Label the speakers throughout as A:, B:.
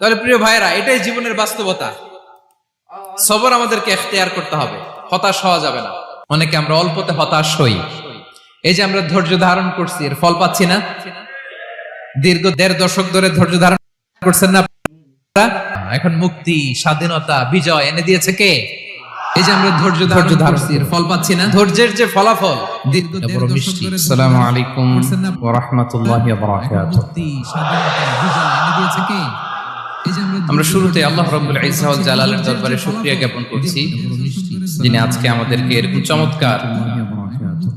A: তাহলে প্রিয় ভাইরা এটাই জীবনের বাস্তবতা। সবর আমাদেরকে এখতিয়ার করতে হবে। হতাশ হওয়া যাবে না। অনেকে আমরা অল্পতে হতাশ হই। এই যে আমরা ধৈর্য ধারণ করছি এর ফল পাচ্ছি না? দীর্ঘ দেড় দশক ধরে ধৈর্য ধারণ করছেন না এখন মুক্তি স্বাধীনতা বিজয় এনে দিয়েছে কে? এই যে আমরা ধৈর্য ধৈর্য ধারছি এর ফল পাচ্ছি না? ধৈর্যের যে ফলাফল দীর্ঘ দেড়
B: বড়
A: দশক ধরে
B: আসসালামু আলাইকুম ওয়া রাহমাতুল্লাহি ওয়া বারাকাতুহু।
A: মুক্তি স্বাধীনতা বিজয় এনে দিয়েছে কে?
B: আমরা শুরুতে আল্লাহ রাব্বুল ইজ্জা জালালের দরবারে শুকরিয়া জ্ঞাপন করছি যিনি আজকে আমাদেরকে এরকম চমৎকার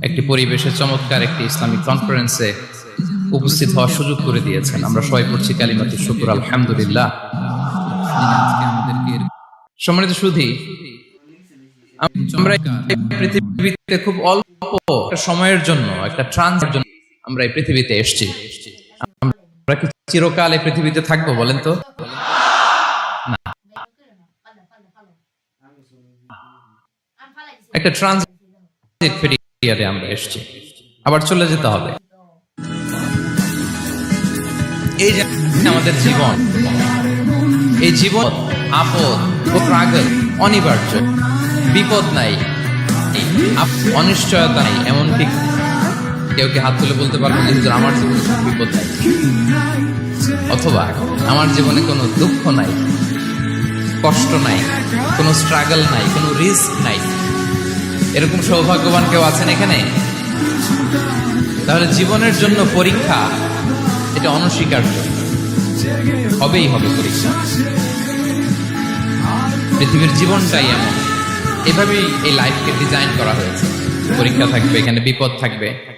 B: একটি পরিবেশে চমৎকার একটি ইসলামিক কনফারেন্সে উপস্থিত হওয়ার সুযোগ করে দিয়েছেন। আমরা সবাই পড়ছি কালিমাতুর শুকুর আলহামদুলিল্লাহ। সম্মানিত সুধী আমরা পৃথিবীতে খুব অল্প সময়ের জন্য একটা ট্রান্সের জন্য আমরা এই পৃথিবীতে এসেছি। আমরা কি চিরকাল এই পৃথিবীতে থাকব বলেন তো? একটা ট্রানজিট পিরিয়ডে আমরা এসেছি। আবার চলে যেতে হবে। এই যে আমাদের জীবন, এই জীবন আপদ ও প্রাগল অনিবার্য। বিপদ নাই, অনিশ্চয়তা নাই, এমনকি কেউ কি হাত তুলে বলতে পারবে যে আমার জীবনে বিপদ নাই অথবা আমার জীবনে কোনো দুঃখ নাই, কষ্ট নাই, কোনো স্ট্রাগল নাই, কোনো রিস্ক নাই। এরকম সৌভাগ্যবান কেউ আছেন এখানে? তাহলে জীবনের জন্য পরীক্ষা, এটা অনস্বীকার্য। হবেই হবে পরীক্ষা। পৃথিবীর জীবনটাই এমন। এভাবেই এই লাইফকে ডিজাইন করা হয়েছে। পরীক্ষা থাকবে, এখানে বিপদ থাকবে।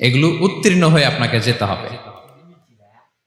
B: এগুলো উত্তীর্ণ হয়ে আপনাকে যেতে হবে।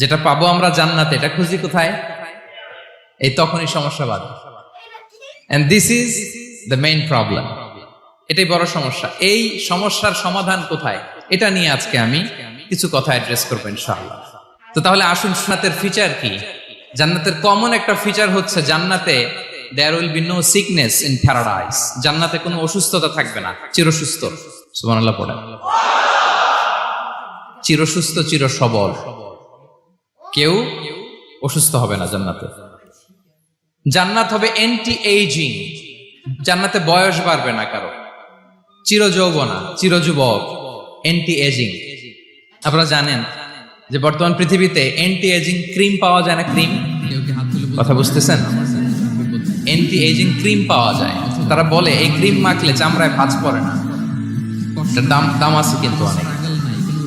B: যেটা পাবো আমরা জান্নাতে, এটা খুঁজি কোথায়? এই তখনই সমস্যা বাদে। And this is the main problem এটাই বড় সমস্যা। এই সমস্যার সমাধান কোথায়? এটা নিয়ে আজকে আমি কিছু কথা অ্যাড্রেস করব ইনশাআল্লাহ। তো তাহলে আসুন, জান্নাতের ফিচার কি? জান্নাতের কমন একটা ফিচার হচ্ছে জান্নাতে there will be no sickness in paradise জান্নাতে কোনো অসুস্থতা থাকবে না, চিরসুস্থ। সুবহানাল্লাহ পড়ে চিরসুস্থ চির সবল কেউ অসুস্থ হবে না জান্নাতে। জান্নাত হবে এন্টি এইজিং জান্নাতে বয়স বাড়বে না কারও। চির যৌবনা চির যুবক এন্টি এজিং আপনারা জানেন যে বর্তমান পৃথিবীতে এন্টি এজিং ক্রিম পাওয়া যায় না ক্রিম কথা বুঝতেছেন? এন্টি এজিং ক্রিম পাওয়া যায়। তারা বলে, এই ক্রিম মাখলে চামড়ায় ভাঁজ পড়ে না। দাম দাম আছে কিন্তু অনেক।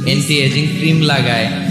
B: এন্টি এজিং ক্রিম লাগায়।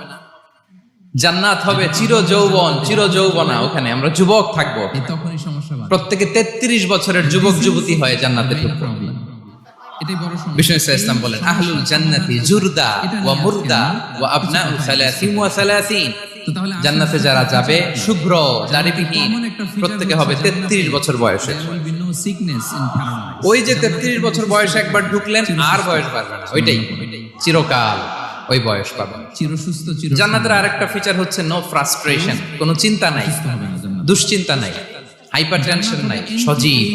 A: জান্নাত হবে চির যৌবন চির যৌবনা ওখানে। আমরা যুবক থাকব।
C: তখনই সমস্যাবাদ
A: প্রত্যেকে তেত্রিশ বছরের যুবক যুবতী হয়ে জান্নাতে ঢুকবো।
C: এটাই বড় সমস্যা।
A: বিষ্ণু ইসলাম বলেন আহলুল জান্নাতি জুরদা ওয়া মুরদা ওয়া আবনাউ সালাসিন ওয়া সালাসিন। জান্নাতে যারা যাবে শুভ্র দাড়িবিহীন প্রত্যেকে হবে তেত্রিশ বছর বয়সে ওই যে তেত্রিশ বছর বয়সে একবার ঢুকলেন আর বয়স বাড়বে না। ওইটাই। চিরকাল। ওই বয়স পাবেন
C: চিরসুস্থ চির
A: জান্নাতের আরেকটা ফিচার হচ্ছে নো ফ্রাস্ট্রেশন কোনো চিন্তা নাই। দুশ্চিন্তা নাই। হাইপার টেনশন নাই। সজীব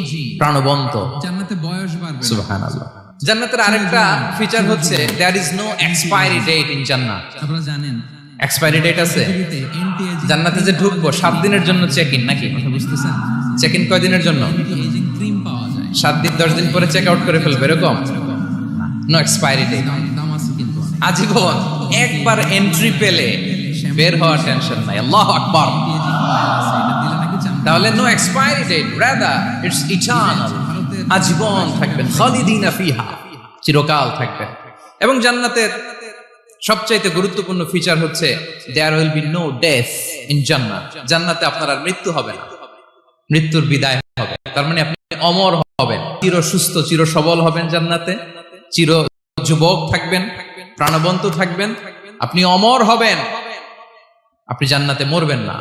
A: প্রাণবন্ত।
C: জান্নাতে বয়স বাড়বে
A: সুবহানাল্লাহ।
B: জান্নাতের আরেকটা ফিচার হচ্ছে there is no expiry date in জান্নাত।
C: আপনারা জানেন
B: এক্সপায়ারি ডেট আছে। জান্নাতে যে ঢুকবো সাত দিনের জন্য চেক ইন নাকি?
C: কথা বুঝতেছেন?
B: চেক ইন কয় দিনের জন্য? সাত দিন দশ দিন পরে চেক আউট করে ফেলবে এরকম? নো এক্সপায়ারি ডেট
C: দাম দাম আছে কিন্তু অনেক।
B: আজীবন একবার এন্ট্রি পেলে বের হওয়ার টেনশন নাই। আল্লাহ আকবার। তাহলে no expiry date rather it's eternal আজীবন থাকবেন, খালিদিনা ফিহা, চিরকাল থাকবেন। এবং জান্নাতের সবচাইতে গুরুত্বপূর্ণ ফিচার হচ্ছে there will be no death in জান্নাত জান্নাতে আপনার আর মৃত্যু হবে না। মৃত্যুর বিদায় হবে। তার মানে আপনি অমর হবেন। চির সুস্থ চির সবল হবেন জান্নাতে। চির যুবক থাকবেন। প্রাণবন্ত থাকবেন। আপনি অমর হবেন। আপনি জান্নাতে মরবেন না।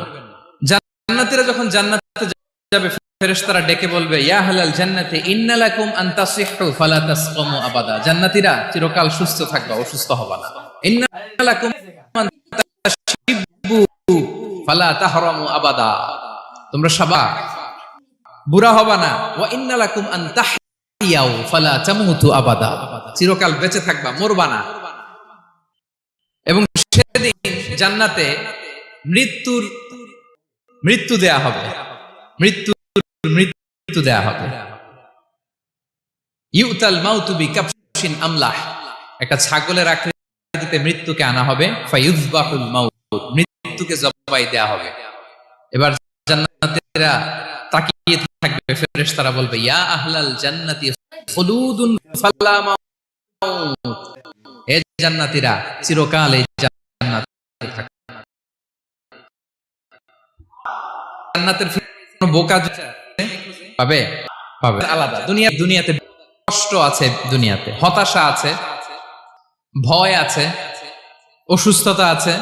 B: জান্নাতীরা যখন জান্নাতে যাবে, ফেরেশতারা ডেকে বলবে, ইয়া হালাল জান্নাতে ইন্নালাকুম আন তাসিহু, ফালা তাসকামু আবাদা। জান্নাতীরা চিরকাল সুস্থ থাকবা, অসুস্থ হবা না। ইন্নালাকুম আন তাশিবু ফালা তাহরামু আবাদা। তোমরা সাবা, বুড়া হবা না। ওয়া ইন্নালাকুম আন তাহইয়াও ফালা তামুতু আবাদা। চিরকাল বেঁচে থাকবা, মরবা না। এবং সেদিন জান্নাতে মৃত্যুর মৃত্যু দেয়া হবে। মৃত্যু মৃত্যু দেয়া হবে। ইউতাল মাউতু বিকাপশিন আমলাহ। একটা ছাগলের আকৃতিতে মৃত্যুকে আনা হবে। ফায়ুযবাহুল মাউত। মৃত্যুকে জবাই দেয়া হবে। এবার জান্নাতীরা তাকিয়ে থাকবে। ফেরেশতারা বলবে, ইয়া আহলাল জান্নাতি খুলুদুন ফালা মাউত। হে জান্নাতীরা, চিরকাল এই জান্নাতে জান্নাতের কোনো বোকা পাবে পাবে। আলাদা। দুনিয়া দুনিয়াতে কষ্ট আছে দুনিয়াতে, হতাশা আছে, ভয় আছে, অসুস্থতা আছে,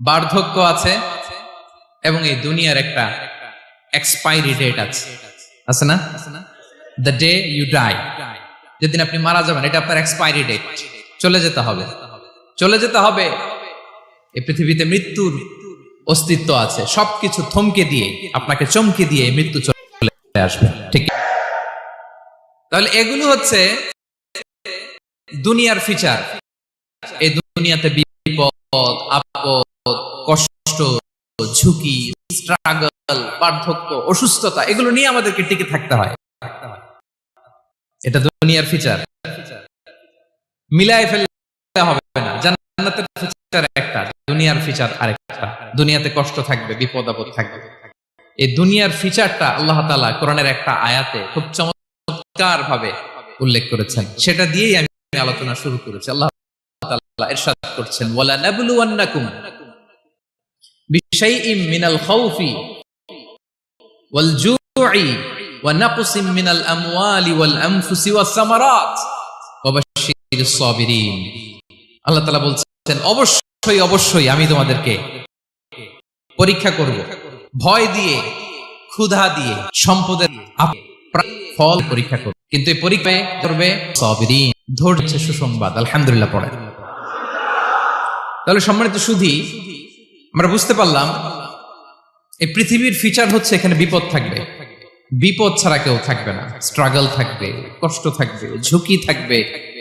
B: বার্ধক্য আছে, এবং এই দুনিয়ার একটা এক্সপায়ারি ডেট আছে। আছে না? দ্য ডে ইউ ডাই যেদিন আপনি মারা যাবেন, এটা আপনার এক্সপায়ারি ডেট চলে যেতে হবে। চলে যেতে হবে। এই পৃথিবীতে মৃত্যুর অস্তিত্ব আছে। সবকিছু থমকে দিয়ে, আপনাকে চমকে দিয়ে মৃত্যু চলে আসবে। ঠিক। তাহলে এগুলো হচ্ছে দুনিয়ার ফিচার এই দুনিয়াতে বিপদ, আপদ, কষ্ট, ঝুঁকি স্ট্রাগল বার্ধক্য, অসুস্থতা, এগুলো নিয়ে আমাদেরকে টিকে থাকতে হয়। এটা দুনিয়ার ফিচার মিলায় ফেলতে হবে না। জান্নাতের ফিচার একটা, দুনিয়ার ফিচার আরেকটা। দুনিয়াতে কষ্ট থাকবে, বিপদ আপদ থাকবে। এই দুনিয়ার ফিচারটা আল্লাহ তাআলা কোরআনের একটা আয়াতে খুব চমৎকার ভাবে উল্লেখ করেছেন। সেটা দিয়েই আমি আলোচনা শুরু করেছি। আল্লাহ তাআলা ইরশাদ করছেন, ওয়ালা নাবলুওয়ান্নাকুম বিশাইইম মিনাল খাউফি ওয়াল জু'i ওয়া নাকসিম মিনাল আমওয়ালি ওয়াল আনফুসি ওয়াস সামারাত। ওয়া আল্লাহ তাআলা বলছেন, অবশ্যই অবশ্যই আমি তোমাদেরকে পরীক্ষা করব। ভয় দিয়ে, ক্ষুধা দিয়ে, সম্পদের ফল পরীক্ষা করব। কিন্তু এই পরীক্ষায় করবে সাবিরিন। ধৈর্য হচ্ছে সুসংবাদ। আলহামদুলিল্লাহ পড়ে। তাহলে সম্মানিত সুধী, আমরা বুঝতে পারলাম, এই পৃথিবীর ফিচার হচ্ছে এখানে বিপদ থাকবে। বিপদ ছাড়া কেউ থাকবে না। স্ট্রাগল থাকবে, কষ্ট থাকবে, ঝুঁকি থাকবে।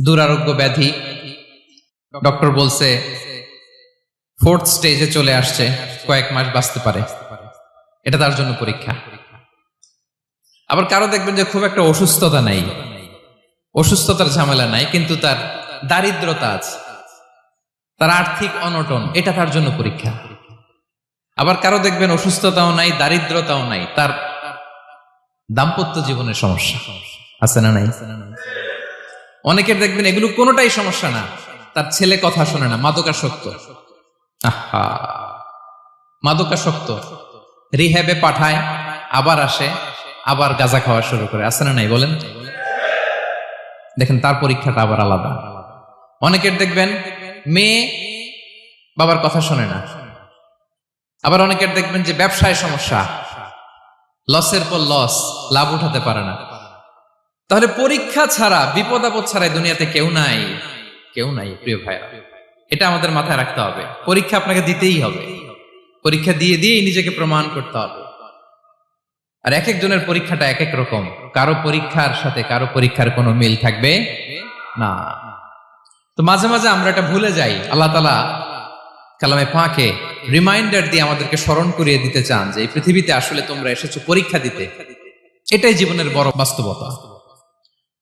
B: দুরারোগ্য ব্যাধি। ডক্টর বলছে, ফোর্থ স্টেজে চলে আসছে, কয়েক মাস বাঁচতে পারে। এটা তার জন্য পরীক্ষা। আবার কারও দেখবেন যে খুব একটা অসুস্থতা নাই। অসুস্থতার ঝামেলা নাই, কিন্তু তার দারিদ্রতা আছে। তার আর্থিক অনটন, এটা তার জন্য পরীক্ষা। আবার কারও দেখবেন অসুস্থতাও নাই, দারিদ্রতাও নাই, তার দাম্পত্য জীবনের সমস্যা। আছে না নাই? অনেকের দেখবেন এগুলো কোনোটাই সমস্যা না। তার ছেলে কথা শোনে না। মাদকাসক্ত। আহা। মাদকাসক্ত। রিহ্যাবে পাঠায়, আবার আসে, আবার গাঁজা খাওয়া শুরু করে। আছে না নাই? বলেন। দেখেন, তার পরীক্ষাটা আবার আলাদা। অনেকের দেখবেন মেয়ে বাবার কথা শোনে না। আবার অনেকের দেখবেন যে ব্যবসায় সমস্যা। লসের পর লস, লাভ উঠাতে পারে না। তাহলে পরীক্ষা ছাড়া, বিপদ আপদ ছাড়া দুনিয়াতে কেউ নাই। কেউ নাই, প্রিয় ভাইয়া। এটা আমাদের মাথায় রাখতে হবে। পরীক্ষা আপনাকে দিতেই হবে। পরীক্ষা দিয়ে দিয়েই নিজেকে প্রমাণ করতে হবে। আর এক একজনের পরীক্ষাটা এক এক রকম। কারও পরীক্ষার সাথে কারও পরীক্ষার কোনো মিল থাকবে না। তো মাঝে মাঝে আমরা এটা ভুলে যাই। আল্লাহ তালা কালামে পাকে রিমাইন্ডার দিয়ে আমাদেরকে স্মরণ করিয়ে দিতে চান যে, এই পৃথিবীতে আসলে তোমরা এসেছ পরীক্ষা দিতে। এটাই জীবনের বড় বাস্তবতা।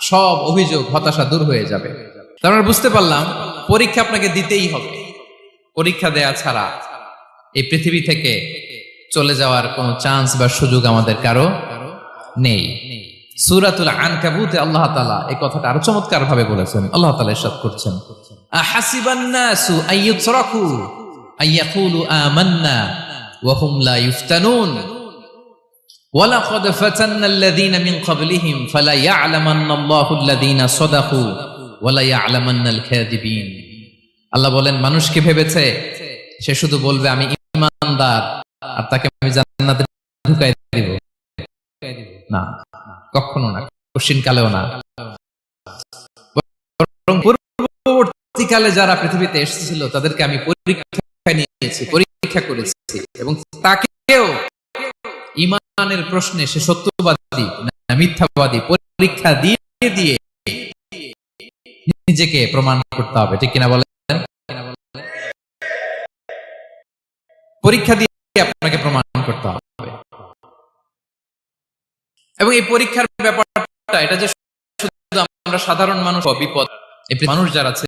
B: সব অভিযোগ, হতাশা দূর হয়ে যাবে। তার মানে বুঝতে পারলাম, পরীক্ষা আপনাকে দিতেই হবে। পরীক্ষা দেয়া ছাড়া এই পৃথিবী থেকে চলে যাওয়ার কোনো চান্স বা সুযোগ আমাদের কারও নেই। সুরাতুল আনকাবুতে আল্লাহ তাআলা এই কথাটা আরও চমৎকার ভাবে বলেছেন। আল্লাহ তাআলা ইরশাদ করছেন। আহাসিবান নাসু আইয়ুতরাকু, আইয়াকুলু আমান্না, ওয়া হুম লা ইফতানুন। ওয়ালাকদ ফাতান্নাল্লাযীনা আল্লাহ বলেন, মানুষ কি ভেবেছে? সে শুধু বলবে, আমি ইমানদার আর তাকে আমি জান্নাতে ঢুকাই দেব। না, কখনো না কালেও না। যারা পৃথিবীতে এসেছিল, তাদেরকে আমি পরীক্ষা নিয়েছি, পরীক্ষা করেছি এবং তাকে ইমানের প্রশ্নে সে সত্যবাদী না মিথ্যাবাদী পরীক্ষা দিয়ে দিয়ে নিজেকে প্রমাণ করতে হবে। ঠিক কিনা বলেন? পরীক্ষা দিয়ে আপনাকে প্রমাণ করতে হবে। এবং এই পরীক্ষার ব্যাপারটা, এটা যে শুধু আমরা সাধারণ মানুষ, বিপদ। মানুষ যারা আছে